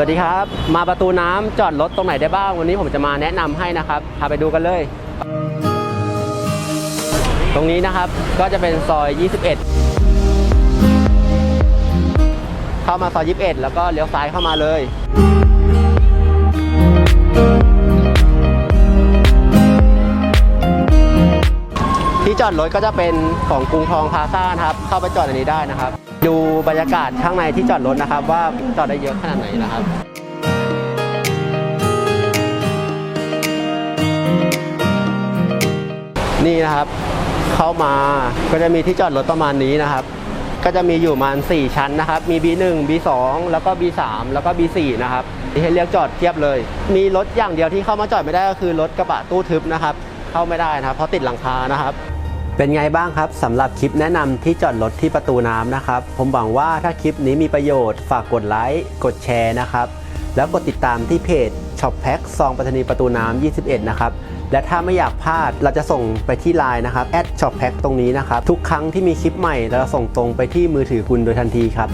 สวัสดีครับ มาประตูน้ำจอดรถตรงไหนได้บ้างวันนี้ผมจะมาแนะนำให้นะครับพาไปดูกันเลย ตรงนี้นะครับก็จะเป็นซอย 21 เข้ามาซอย 21 แล้วก็เลี้ยวซ้ายเข้ามาเลยที่จอดรถก็จะเป็นของกรุงทองพาซ่านะครับ เข้าไปจอดอันนี้ได้นะครับ ดูบรรยากาศข้างในที่จอดรถนะครับ ว่าจอดได้เยอะขนาดไหนนะครับนี่นะครับ เข้ามาก็จะมีที่จอดรถประมาณนี้นะครับ ก็จะมีอยู่ประมาณ 4 ชั้นนะครับ มี B1 B2 แล้วก็ B3 แล้วก็ B4 นะครับที่ให้เรียกจอดเทียบเลย มีรถอย่างเดียวที่เข้ามาจอดไม่ได้ก็คือรถกระบะตู้ทึบนะครับ เข้าไม่ได้นะครับ เพราะติดหลังคานะครับ เป็นไงบ้างครับสำหรับคลิปแนะนำที่จอดรถที่ประตูน้ำนะครับ ผมหวังว่าถ้าคลิปนี้มีประโยชน์ฝากกดไลค์กดแชร์นะครับ แล้วกดติดตามที่เพจช็อปแพ็คซองปัตนีประตูน้ำ 21 นะครับ และถ้าไม่อยากพลาดเราจะส่งไปที่ไลน์นะครับแอดช็อปแพ็คตรงนี้นะครับ ทุกครั้งที่มีคลิปใหม่เราจะส่งตรงไปที่มือถือคุณโดยทันทีครับ